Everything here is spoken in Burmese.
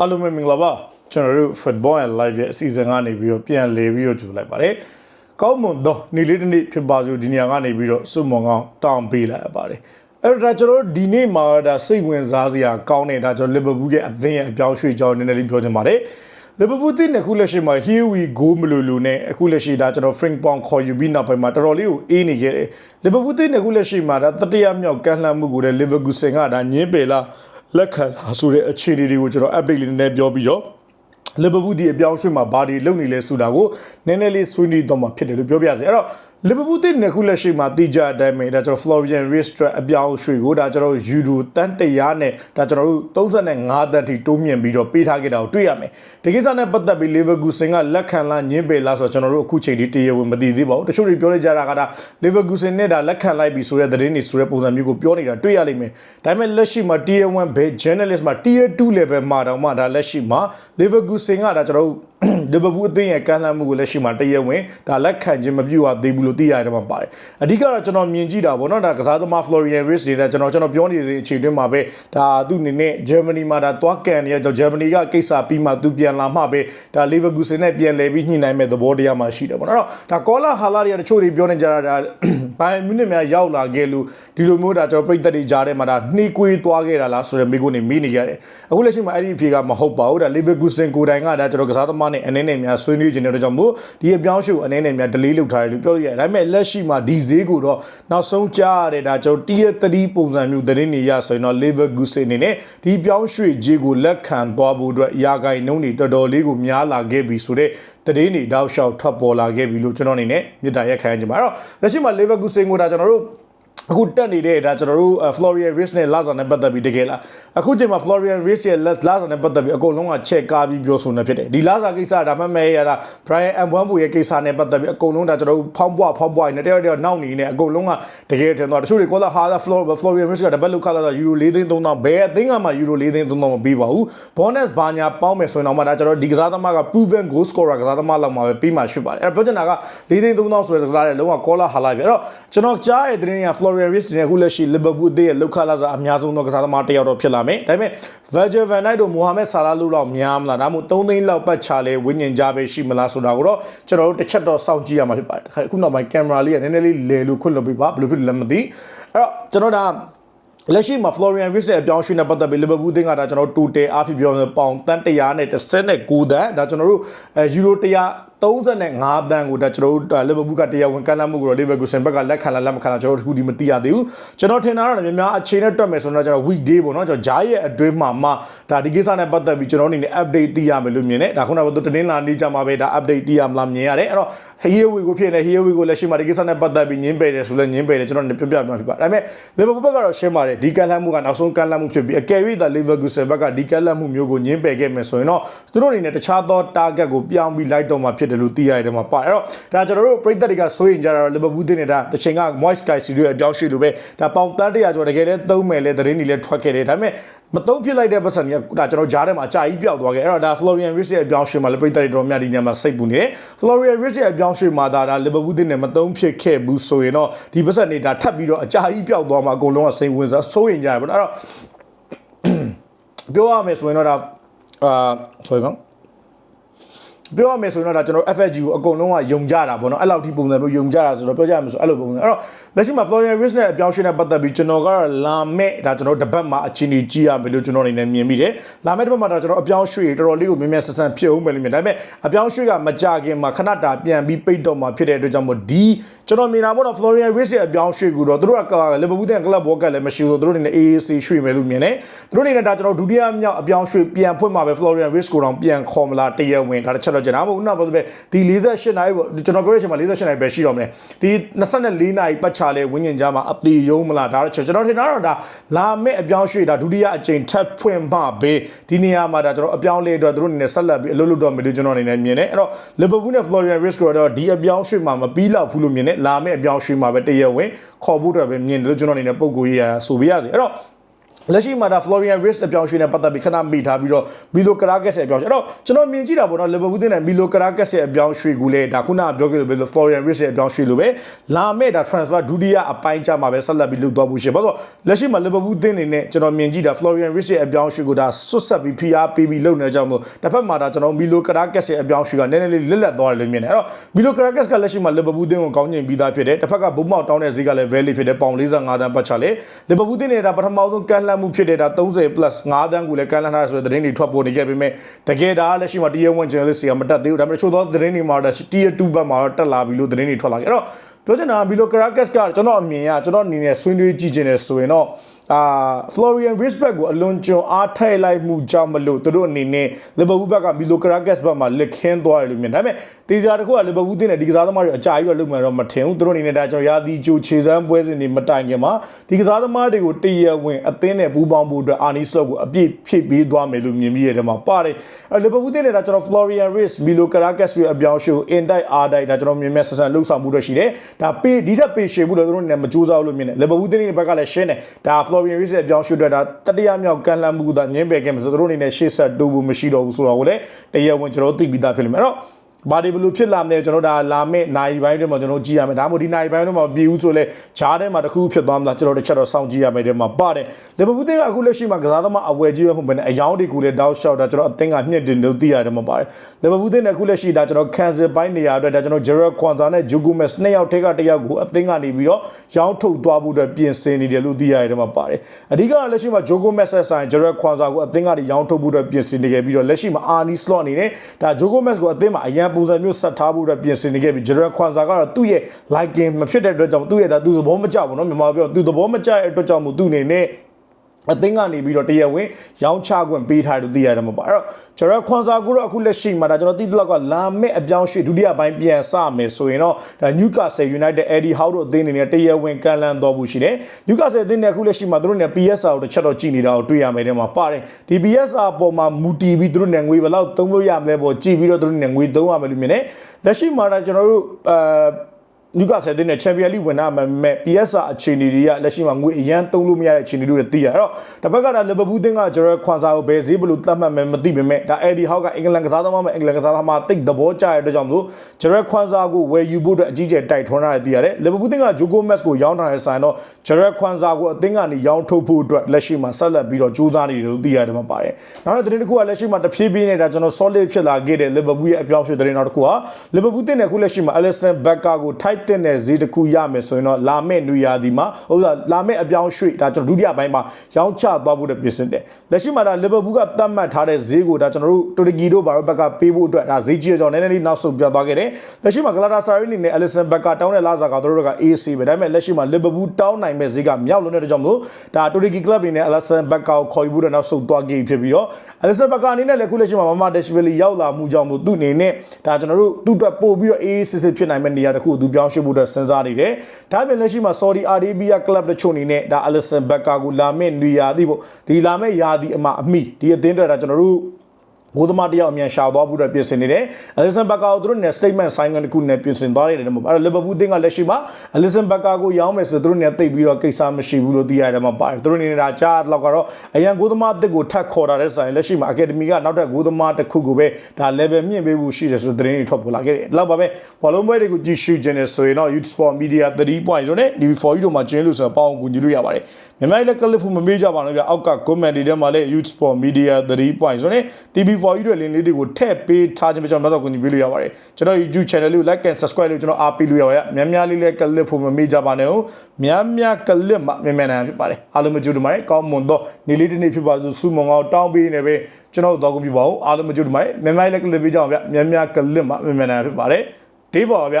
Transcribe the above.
အားလုံးပဲမင်္ဂလာပါကျွန်တော်တို့ football and live ရဲ့အစီအစဉ်ကနေပြီးတော့ပြန်လည်ပြီးတော့ကြိုလိုက်ပါတယ်ကောင်းမွန်သောနေ့လေးတစ်နေ့ဖြစ်ပါစို့ဒီနေရာကနေပြီးတော့စုမွန်ကောင်းတောင်းပေးလိုက်ရပါတယ်အဲ့တော့ဒါကျွန်တော်တို့ဒီနေ့မှာဒါစိတ်ဝင်စားစရာကောင်းနေတာကျွန်တော်လီဗာပူးရဲ့အသင်းရဲ့အပြောင်းရွှေ့ကြောင်းနည်းနည်းလေးပြောချင်ပါတယ်လီဗာပူးတင်းအခုလက်ရှိမှာ here we go မလို့လို့နဲ့အခုလက်ရှိဒါကျွန်တော် Frank Pong ခေါ်ယူပြီးနောက်ပိုင်းမှာတော်တော်လေးကိုအေးနေခဲ့တယ်လီဗာပူးတင်းအခုလက်ရှိမှာဒါတတိယမြောက်ကမ်းလှမ်းမှုကိုလည်း Leverkusen ကဒါညင်းပယ်လာ လက်ခံလာဆိုတဲ့အခြေအနေတွေကိုကျွန်တော် update လေးနည်းနည်းပြောပြီးတော့လီဗာပူးဒီအပြောင်းအရွှေ့မှာဘာတွေလုပ်နေလဲဆိုတာကိုနည်းနည်းလေးဆွေးနွေးတော့မှာဖြစ်တယ်လို့ပြောပြရစီအဲ့တော့လီဗာပူးတင်းခုလက်ရှိမှာတိကျအတိုင်းပဲဒါကျွန်တော် Florian Ristra အပြောင်းအရွှေ့ကိုဒါကျွန်တော်ယူရိုတန်တရာနဲ့ဒါကျွန်တော်တို့35တန်ထိတိုးမြင့်ပြီးတော့ပေးထားခဲ့တာကိုတွေ့ရမယ်ဒီကိစ္စနဲ့ပတ်သက်ပြီး Leverkusen ကလက်ခံလားညင်းပယ်လားဆိုတော့ကျွန်တော်တို့အခုချိန်ထိတရားဝင်မသိသေးပါဘူးတချို့တွေပြောလိုက်ကြတာကဒါ Leverkusen နဲ့ဒါလက်ခံလိုက်ပြီဆိုတဲ့သတင်းတွေဆိုတဲ့ပုံစံမျိုးကိုပြောနေတာတွေ့ရလိမ့်မယ်ဒါပေမဲ့လက်ရှိမှာ Tier 1ဘယ် journalist မှာ Tier 2 level မှာတောင်မှဒါလက်ရှိမှာ Leverkusen ကဒါကျွန်တော်တို့လီဗာပူးအသင်းရဲ့ကမ်းလှမ်းမှုကိုလက်ရှိမှာတရဝင်ဒါလက်ခံခြင်းမပြုတ်သေးဘူးလို့သိရတယ်မှာပါတယ်အဓိကတော့ကျွန်တော်မြင်ကြည့်တာပေါ့နော်ဒါကစားသမား Florian Wirtz တွေဒါကျွန်တော်ကျွန်တော်ပြောနေတဲ့အချိန်တွင်းမှာပဲဒါသူ့အနေနဲ့ Germany မှာဒါသွားကန်နေရတော့ Germany ကကိစ္စပြီးမှသူပြန်လာမှပဲဒါ Leverkusen နဲ့ပြန်လဲပြီးညှိနှိုင်းမဲ့သဘောတရားမှရှိတယ်ပေါ့နော်ဒါ Kola Hala တွေကတချို့တွေပြောနေကြတာဒါဘိုင်မြူနစ်များရောက်လာခဲ့လို့ဒီလိုမျိုးဒါကျွန်တော်ပြိသက်တွေကြားထဲမှာဒါနှီးကွေးသွားခဲ့တာလားဆိုတဲ့မိကုန်းနေမိနေရတယ်အခုလက်ရှိမှာအဲ့ဒီအဖြေကမဟုတ်ပါဘူးဒါ Leverkusen ကိုယ်တိုင်ကဒါကျွန်တော်ကစားသမားနဲ့အနေနဲ့များဆွေးနွေးခြင်းတဲ့ကြောင့်မို့ဒီအပြောင်းအရွှေ့အနေနဲ့များ delay လုပ်ထားတယ်လို့ပြောလို့ရတယ်ဒါပေမဲ့လက်ရှိမှာဒီဈေးကိုတော့နောက်ဆုံးကြားရတဲ့ဒါကျွန်တော် tier 3ပုံစံမျိုးသတင်းတွေရဆိုရင်တော့ Leverkusen အနေနဲ့ဒီပြောင်းရွှေ့ဈေးကိုလက်ခံသွားဖို့အတွက်ရာဂိုင်နှုန်းတွေတော်တော်လေးကိုများလာခဲ့ပြီဆိုတဲ့တည်င်းတွေတောက်လျှောက်ထွက်ပေါ်လာခဲ့ပြီလို့ကျွန်တော်အနေနဲ့မြစ်တာရက်ခံကြပါအဲ့တော့လက်ရှိမှာ Leverkusen ကိုဒါကျွန်တော်တို့ အခုတက်နေတဲ့ဒါကျွန်တော်တို့ Florian Risk နဲ့ Laza နဲ့ပတ်သက်ပြီးတကယ်လားအခုချိန်မှာ Florian Risk ရဲ့ Laza နဲ့ပတ်သက်ပြီးအကုန်လုံးကချက်ကားပြီးပြောဆိုနေဖြစ်တယ်ဒီ Laza ကိစ္စဒါမှမဟုတ်ရတာ Brian M1 ဘူရဲ့ကိစ္စနဲ့ပတ်သက်ပြီးအကုန်လုံးဒါကျွန်တော်တို့ဖောင်းပွားဖောင်းပွားနေတယောက်တယောက်နောက်နေနေအကုန်လုံးကတကယ်ထင်တော့တချို့တွေကောလာဟာ Florian Risk ကတပတ်လောက်ခလာတာယူရို၄သိန်း3000ဘယ်အသင်းကမှယူရို၄သိန်း3000မပေးပါဘူး bonus ဘာညာပေါင်းမယ်ဆိုရင်တော့မှဒါကျွန်တော်ဒီကစားသမားက proven goal scorer ကစားသမားလောက်မှာပဲပြီးမှဖြစ်ပါတယ်အဲ့တော့ပြောချင်တာက၄သိန်း3000ဆိုတဲ့ကစားတဲ့လုံးဝ caller ဟာလိုက်ပြီအဲ့တော့ကျွန်တော်ကြားတဲ့သတင်းက Florian Risk နဲ့အခုလက်ရှိ Liverpool အသင်းရဲ့လောက်ခလာစားအများဆုံးသောကစားသမားတစ်ယောက်တော့ဖြစ်လာမယ်ဒါပေမဲ့ Virgil van Dijk တို့ Mohamed Salah လို့တော့များမလားဒါမှမဟုတ်3သိန်းလောက်ပတ်ချလဲဝိညာဉ်ကြပဲရှိမလားဆိုတာကိုတော့ကျွန်တော်တို့တစ်ချက်တော့စောင့်ကြည့်ရမှာဖြစ်ပါတယ်အခုနောက်ပိုင်းကင်မရာလေးကနည်းနည်းလေးလဲလို့ခွတ်လို့ပြပါဘယ်လိုဖြစ်လဲမသိအဲ့တော့ကျွန်တော်ဒါလက်ရှိမှာ Florian Wirtz ရဲ့အပြောင်းရွှေ့နဲ့ပတ်သက်ပြီး Liverpool တင်းကဒါကျွန်တော်တို့တူတယ်အားဖြစ်ပြောနေပေါင်တန်း100နဲ့19တန်းဒါကျွန်တော်တို့အဲယူရို100 35တန်းကိုဒါကျွန်တော်တို့လီဗာပူးကတရားဝင်ကမ်းလှမ်းမှုကိုတော့လီဗာပူးဆန်ဘက်ကလက်ခံလာလက်မခံလာကျွန်တော်တို့တခုဒီမသိရသေးဘူးကျွန်တော်ထင်တာတော့များများအချိန်နဲ့တွက်မယ်ဆိုတော့ကျွန်တော် weekday ပေါ့နော်ကျွန်တော်ဂျားရဲ့အတွင်းမှာမှဒါဒီကိစ္စနဲ့ပတ်သက်ပြီးကျွန်တော်အနေနဲ့ update သိရမယ်လို့မြင်တယ်ဒါခုနကတတင်းလာနေကြမှာပဲဒါ update သိရမလားမြင်ရတယ်အဲ့တော့ here we ကိုဖြစ်နေ here we ကိုလက်ရှိမှာဒီကိစ္စနဲ့ပတ်သက်ပြီးညင်းပယ်တယ်ဆိုလဲညင်းပယ်တယ်ကျွန်တော်ပြောပြမှာဖြစ်ပါဒါပေမဲ့လီဗာပူးဘက်ကတော့ရှင်းပါတယ်ဒီကမ်းလှမ်းမှုကနောက်ဆုံးကမ်းလှမ်းမှုဖြစ်ပြီးအကယ်၍ဒါလီဗာပူးဆန်ဘက်ကဒီကမ်းလှမ်းမှုမျိုးကိုညင်းပယ်ခဲ့မယ်ဆိုရင်တော့သူတို့အနေနဲ့တခြားသော target ကိုပြောင်းပြီးလိုက်တော့မှာဖြစ်တယ်လို့သိရတယ်မှာပါအဲ့တော့ဒါကျွန်တော်တို့ပြည်သက်တွေကစိုးရင်ကြတာလီဗာပူးတင်းနေတာတစ်ချိန်က Moise Caicedo ရဲ့အပြောင်းရွှေ့လိုပဲဒါပေါင်တန်းတရာကျော်တကယ်လည်းသုံးမယ်လေသတင်းတွေလည်းထွက်ခဲ့တယ်ဒါပေမဲ့မသုံးဖြစ်လိုက်တဲ့ပတ်စံကဒါကျွန်တော်ဂျားထဲမှာအကြာကြီးပျောက်သွားခဲ့အဲ့တော့ဒါ Florian Wirtz ရဲ့အပြောင်းရွှေ့မှာလည်းပြည်သက်တွေတော်များဒီညမှာစိတ်ပူနေတယ် Florian Wirtz ရဲ့အပြောင်းရွှေ့မှာဒါဒါလီဗာပူးတင်းနဲ့မသုံးဖြစ်ခဲ့ဘူးဆိုရင်တော့ဒီပတ်စံတွေဒါထပ်ပြီးတော့အကြာကြီးပျောက်သွားမှာအကုန်လုံးကစိတ်ဝင်စားစိုးရင်ကြရပါတော့အဲ့တော့ပြောရမယ်ဆိုရင်တော့ဒါအာဆိုရင် ပြောရမယ်ဆိုရင်တော့ဒါကျွန်တော် FFG ကိုအကုန်လုံးကယုံကြတာပေါ့နော်အဲ့လောက်ထိပုံစံမျိုးယုံကြတာဆိုတော့ပြောကြရမယ်ဆိုအဲ့လိုပုံစံအဲ့တော့လက်ရှိမှာ Florian Wirtz နဲ့အပြောင်းရွှေ့နဲ့ပတ်သက်ပြီးကျွန်တော်ကတော့လာမဲ့ဒါကျွန်တော်တပတ်မှာအချင်းကြီးကြည့်ရမယ်လို့ကျွန်တော်အနေနဲ့မြင်မိတယ်လာမဲ့တပတ်မှာဒါကျွန်တော်အပြောင်းရွှေ့တော်တော်လေးကိုမြင်မြင်ဆန်ဆန်ဖြစ်အောင်ပဲလို့မြင်ဒါပေမဲ့အပြောင်းရွှေ့ကမကြခင်မှာခဏတာပြန်ပြီးပိတ်တော့မှာဖြစ်တဲ့အတွက်ကြောင့်မို့ဒီကျွန်တော်မြင်တာပေါ့နော် Florian Wirtz ရဲ့အပြောင်းရွှေ့ကိုတော့သူတို့က Liverpool တဲ့ club worker လည်းမရှိဘူးသူတို့အနေနဲ့ AAC ရွှေ့မယ်လို့မြင်တယ်သူတို့အနေနဲ့ဒါကျွန်တော်ဒုတိယမြောက်အပြောင်းရွှေ့ပြန်ဖွင့်မှာပဲ Florian Wirtz ကိုတော့ပြန်ခေါ်မလားတရဝင်ဒါတစ်ချက်တော့ကျွန်တော်မဟုတ်ဘူးနော်ပဲဒီ48နိုင်ပေါ့ကျွန်တော်ပြောရချင်မှာ48နိုင်ပဲရှိတော့မယ်ဒီ24နိုင်ပတ်ချလဲဝင်းညင်ကြားမှာအသေးယုံမလားဒါတော့ကျွန်တော်ထင်တာတော့ဒါလာမဲ့အပြောင်းရွှေ့ဒါဒုတိယအကြိမ်ထပ်ဖွင့်မှပဲဒီနေရာမှာဒါကျွန်တော်အပြောင်းလေးအတွက်တို့အနေနဲ့ဆက်လက်ပြီးအလုပ်လုပ်တော့မယ်လို့ကျွန်တော်အနေနဲ့မြင်တယ်အဲ့တော့ Liverpool နဲ့ Florian Wirtz ကတော့ဒီအပြောင်းရွှေ့မှာမပြီးတော့ဘူးလို့မြင်တယ်လာမဲ့အပြောင်းရွှေ့မှာပဲတရဝင်ခေါ်ဖို့တော့ပဲမြင်တယ်လို့ကျွန်တော်အနေနဲ့ပုံကိုရေးရဆိုပြရစီအဲ့တော့ လက်ရှိမှာဒါ Florian Wirtz အပြောင်းအရွှေ့နဲ့ပတ်သက်ပြီးခဏမိထားပြီးတော့ Milo Karakas ရဲ့အပြောင်းအရွှေ့အဲ့တော့ကျွန်တော်မြင်ကြည့်တာပေါ့နော် Liverpool တင်တဲ့ Milo Karakas ရဲ့အပြောင်းအရွှေ့ကိုလေဒါခုနကပြောခဲ့လို့ပဲ Florian Wirtz ရဲ့အပြောင်းအရွှေ့လိုပဲလာမဲ့ဒါ transfer ဒုတိယအပိုင်းကြမှာပဲဆက်လက်ပြီးလုပ်သွားဖို့ရှိဘာလို့လက်ရှိမှာ Liverpool တင်နေနဲ့ကျွန်တော်မြင်ကြည့်တာ Florian Wirtz ရဲ့အပြောင်းအရွှေ့ကိုဒါဆွတ်ဆက်ပြီး PR ပေးပြီးလုပ်နေကြမို့တစ်ဖက်မှာဒါကျွန်တော် Milo Karakas ရဲ့အပြောင်းအရွှေ့ကနည်းနည်းလေးလက်လက်သွားတယ်လို့မြင်တယ်အဲ့တော့ Milo Karakas ကလက်ရှိမှာ Liverpool တင်ကိုကောင်းကျင်ပြီးသားဖြစ်တယ်တစ်ဖက်ကဘုံမောက်တောင်းတဲ့ဈေးကလည်း value ဖြစ်တယ်ပေါင်45တန်းပတ်ချလေ Liverpool တင်နေတာပထမဆုံးကန်လှမ်းမှုဖြစ်တဲ့ဒါ30 plus 5တန်းကိုလည်းကန်လှမ်းထားဆိုတဲ့သတင်းတွေထွက်ပေါ်နေခဲ့ပေမဲ့တကယ်ဒါလက်ရှိမှာ Tier 1 journalist တွေကမတက်သေးဘူးဒါပေမဲ့ချို့သောသတင်းတွေမှာတော့ Tier 2ဘက်မှာတော့တက်လာပြီလို့သတင်းတွေထွက်လာခဲ့အဲ့တော့ ပြောချင်တာက Milo Karakas ကကျွန်တော်အမြင်ကကျွန်တော်အနေနဲ့ဆွေးနွေးကြည့်ချင်တယ်ဆိုရင်တော့အာ Florian Risbeck ကိုအလွန်ကျွံအားထိုက်လိုက်မှုကြောင့်မလို့သူတို့အနေနဲ့ Liverpool ဘက်က Milo Karakas ဘက်မှာလက်ခင်းသွားတယ်လို့မြင်ဒါပေမဲ့တေချာတခုက Liverpool တင်တဲ့ဒီကစားသမားတွေအကြာကြီးတော့လုံမှန်တော့မထင်ဘူးသူတို့အနေနဲ့ဒါကျွန်တော်ရာသီကြိုခြေစမ်းပွဲစဉ်တွေမတိုင်ခင်မှာဒီကစားသမားတွေကိုတရဝင်အသင်းနဲ့ပူးပေါင်းဖို့အတွက် Arne Slot ကိုအပြည့်ဖြည့်ပေးသွားမယ်လို့မြင်ပြီးရတဲ့မှာပါတယ်အဲ Liverpool တင်တဲ့ဒါကျွန်တော် Florian Wirtz Milo Karakas ရဲ့အပြောင်းအရွှေ့ကို in တိုက်အားတိုက်ဒါကျွန်တော်မြင်မဲ့ဆက်ဆံလှုပ်ဆောင်မှုတော့ရှိတယ်ဒါပေးဒီထက်ပေးရှေ့ဘူးလို့သူတို့အနေနဲ့မကြိုးစားဘူးလို့မြင်တယ် Liverpool တင်တဲ့ဘက်ကလည်းရှင်းတယ်ဒါ Florian Wirtz ရဲ့အပြောင်းအရွှေ့အတွက်ဒါတတိယမြောက်ကန်လန့်မှုကညင်းပယ်ခဲ့မှာဆိုသူတို့အနေနဲ့ရှေ့ဆက်တိုးဖို့မရှိတော့ဘူးဆိုတော့ကိုလည်းတရားဝင်ကျွန်တော်သိပြီးသားဖြစ်လိမ့်မယ်အဲ့တော့ ဘာဒီဘလူဖြစ်လာမလဲကျွန်တော်ဒါလာမယ့်နိုင်ပိုင်းတွေမှာကျွန်တော်ကြည့်ရမယ်ဒါမှမဟုတ်ဒီနိုင်ပိုင်းတွေမှာမပြီးဘူးဆိုလဲဂျားထဲမှာတစ်ခုဖြစ်သွားမှာကျွန်တော်တစ်ချက်တော့စောင့်ကြည့်ရမယ်တဲ့မှာပါတယ်လီဗာပူးတင်းကအခုလက်ရှိမှာကစားသမားအဝယ်ကြီးပဲမဟုတ်ဘဲနဲ့အယောင်းတွေကိုလည်းတောက်လျှောက်တာကျွန်တော်အသင်းကမြင့်တင်လို့သိရတယ်မှာပါတယ်လီဗာပူးတင်းကအခုလက်ရှိဒါကျွန်တော်ကန်ဆယ်ပိုင်းနေရာအတွက်ဒါကျွန်တော်ဂျယ်ရက်ခွန်ဆာနဲ့ဂျိုဂိုမက်စ်နှစ်ယောက်ထက်ကတစ်ယောက်ကိုအသင်းကနေပြီးတော့ရောင်းထုတ်သွားဖို့အတွက်ပြင်ဆင်နေတယ်လို့သိရတယ်မှာပါတယ်အဓိကလက်ရှိမှာဂျိုဂိုမက်စ်ဆက်ဆိုင်ဂျယ်ရက်ခွန်ဆာကိုအသင်းကနေရောင်းထုတ်ဖို့အတွက်ပြင်ဆင်နေခဲ့ပြီးတော့လက်ရှိမှာအာနီစလော့အနေနဲ့ဒါဂျိုဂိုမက်စ်ကိုအသင်းမှာအရန်ပုံစံမျိုးဆက်ထားဖို့အတွက်ပြင်ဆင်နေခဲ့ပြီးဂျယ်ရက်ခွန်ဆာကတော့သူ့ရဲ့ liking မဖြစ်တဲ့အတွက်ကြောင့်သူ့ရဲ့ဒါသူ့သဘောမကျဘူးเนาะမြန်မာပြောသူ့သဘောမကျတဲ့အတွက်ကြောင့်မို့သူ့အနေနဲ့ အသင်းကနေပြီးတော့တရားဝင်ရောင်းချခွင့်ပေးထားတယ်လို့သိရတယ်မှာပါအဲ့တော့ကျွန်တော်ခွန်စာကူတော့အခုလက်ရှိမှာဒါကျွန်တော်သိတဲ့လောက်ကလာမဲ့အပြောင်းရွှေ့ဒုတိယပိုင်းပြန်စမယ်ဆိုရင်တော့ဒါ Newcastle United Eddie Howe တို့အသင်းအနေနဲ့တရားဝင်ကန်လန်တော်ဘူးရှိတယ် Newcastle အသင်းနဲ့အခုလက်ရှိမှာသူတို့နဲ့ PSR ကိုတစ်ချက်တော့ကြည့်နေတာကိုတွေ့ရမယ်တဲ့မှာပါတယ်ဒီ PSR ပေါ်မှာမူတည်ပြီးသူတို့နဲ့ငွေဘယ်လောက်သုံးလို့ရမလဲပေါ့ကြည့်ပြီးတော့သူတို့နဲ့ငွေသုံးရမယ်လို့မြင်တယ်လက်ရှိမှာဒါကျွန်တော်တို့အဲ နျူကာဆယ်တင်နဲ့ချန်ပီယံလိဝင်နာမဲ့မဲ့ PSR အခြေအနေတွေကလက်ရှိမှာငွေအရန်သုံးလို့မရတဲ့အခြေအနေတွေသိရတော့တစ်ဖက်ကဒါလီဗာပူးတင်းကဂျေရယ်ခွန်ဆာကိုဘယ်ဈေးဘလို့သတ်မှတ်မယ်မသိပေမဲ့ဒါအက်ဒီဟောက်ကအင်္ဂလန်ကစားသမားမဲ့အင်္ဂလန်ကစားသမားတိတ်သဘောကျတဲ့အတွက်ကြောင့်မလို့ဂျေရယ်ခွန်ဆာကိုဝယ်ယူဖို့အတွက်အကြီးကျယ်တိုက်ထွန်းထားတယ်သိရတယ်လီဗာပူးတင်းကဂျိုကိုမက်စ်ကိုရောင်းထားတဲ့ဆိုင်တော့ဂျေရယ်ခွန်ဆာကိုအသင်းကနေရောင်းထုတ်ဖို့အတွက်လက်ရှိမှာဆက်လက်ပြီးတော့စူးစမ်းနေတယ်လို့သိရတယ်မှာပါတယ်နောက်တဲ့သတင်းတစ်ခုကလက်ရှိမှာတဖြည်းဖြည်းနဲ့ဒါကျွန်တော် solid ဖြစ်လာခဲ့တဲ့လီဗာပူးရဲ့အပြောင်းရွှေ့သတင်းနောက်တစ်ခုကလီဗာပူးတင်းနဲ့အခုလက်ရှိမှာ Alisson Becker ကိုထိုက်တဲ့ဈေးတစ်ခုရမယ်ဆိုရင်တော့လာမယ့်နွေရာသီမှာဟုတ်လားလာမယ့်အပြောင်းရွှေ့ဒါကျွန်တော်ဒုတိယပိုင်းမှာရောင်းချသွားဖို့အတွက်ပြင်ဆင်တယ်လက်ရှိမှာဒါလီဗာပူးကသတ်မှတ်ထားတဲ့ဈေးကိုဒါကျွန်တော်တို့တူရကီတို့ဘာလို့ဘက်ကပေးဖို့အတွက်ဒါဈေးကြီးကြောင်နည်းနည်းလေးနောက်ဆုတ်ပြသွားခဲ့တယ်လက်ရှိမှာဂလာတာဆာရီနေနဲ့အလီဆန်ဘက်ကတောင်းတဲ့လာစာကတို့တို့က AC ပဲဒါပေမဲ့လက်ရှိမှာလီဗာပူးတောင်းနိုင်မဲ့ဈေးကမြောက်လွန်းတဲ့ကြောင့်မို့ဒါတူရကီကလပ်တွေနဲ့အလီဆန်ဘက်ကိုခေါ်ယူဖို့အတွက်နောက်ဆုတ်သွားခဲ့ဖြစ်ပြီးတော့အလီဆန်ဘက်ကအနေနဲ့လည်းခုလက်ရှိမှာမမဒက်ရှ်ဗီလီရောက်လာမှုကြောင့်မို့သူ့အနေနဲ့ဒါကျွန်တော်တို့သူ့အတွက်ပို့ပြီးတော့ AC စစ်ဖြစ်နိုင်မဲ့နေရာတစ်ခုကိုသူပြောင်းရွှေ့ဖို့အတွက်စဉ်းစားနေတယ်ဒါပေမဲ့လက်ရှိမှာ Saudi Arabia Club တချို့အနေနဲ့ဒါ Alisson Becker ကိုလာမဲ့နေရာသီးပေါ့ဒီလာမဲ့ယာဒီအမအမိဒီအသင်းတွေဒါကျွန်တော်တို့ ဘိုးသမားတယောက်အမြန်ရှာသွားဖို့အတွက်ပြင်ဆင်နေတယ်။ Alisson Becker ကိုသူတို့နဲ့ statement sign တစ်ခုနဲ့ပြင်ဆင်သွားရတယ်မှာ။အဲ့တော့ Liverpool အသင်းကလက်ရှိမှာ Alisson Becker ကိုရောင်းမယ်ဆိုသူတို့နဲ့တိတ်ပြီးတော့ကိစ္စမရှိဘူးလို့သိရတယ်မှာပါတယ်။သူတို့အနေနဲ့ဒါကြားတော့ကတော့အရန်ဘိုးသမားအသစ်ကိုထပ်ခေါ်တာတဲ့ဆိုင်လက်ရှိမှာ Academy ကနောက်ထပ်ဘိုးသမားတစ်ခုကိုပဲဒါ level မြင့်ပေးဖို့ရှိတယ်ဆိုတဲ့သတင်းတွေထွက်ပေါ်လာခဲ့တယ်။ဒီလောက်ပါပဲ။ဘောလုံးပွဲတွေကိုကြည့်ရှုခြင်းနဲ့ဆိုရင်တော့ Youth Sport Media 3.0နဲ့ DB4 တို့မှာကျင်းလို့ဆိုတော့ပေါအောင်ကူညီလို့ရပါတယ်။မြန်မာလည်းကလစ်ဖို့မမေ့ကြပါနဲ့ဗျ။အောက်က comment တွေထဲမှာလည်း Youth Sport Media 3.0နဲ့ DB4 တို့လင်းလေးတွေကိုထည့်ပေးထားခြင်းပဲကျွန်တော်နောက်တော့ကူညီပေးလို့ရပါတယ်ကျွန်တော် YouTube channel လေးကို like and subscribe လို့ကျွန်တော်အားပေးလို့ရပါတယ်များများလေးလည်းကလစ်ဖို့မမေ့ကြပါနဲ့ဟုတ်များများကလစ်မှမြန်မြန်နိုင်ဖြစ်ပါတယ်အားလုံးမကြိုးတမိုင်းကောင်းမွန်တော့နေလေးတစ်နေ့ဖြစ်ပါစို့စုမုံအောင်တောင်းပေးနေပဲကျွန်တော်တို့တော့ကူပြပါဦးအားလုံးမကြိုးတမိုင်းမြန်များလေးကလစ်ပေးကြအောင်ဗျများများကလစ်မှမြန်မြန်နိုင်ဖြစ်ပါတယ်ဒေးပါဗျ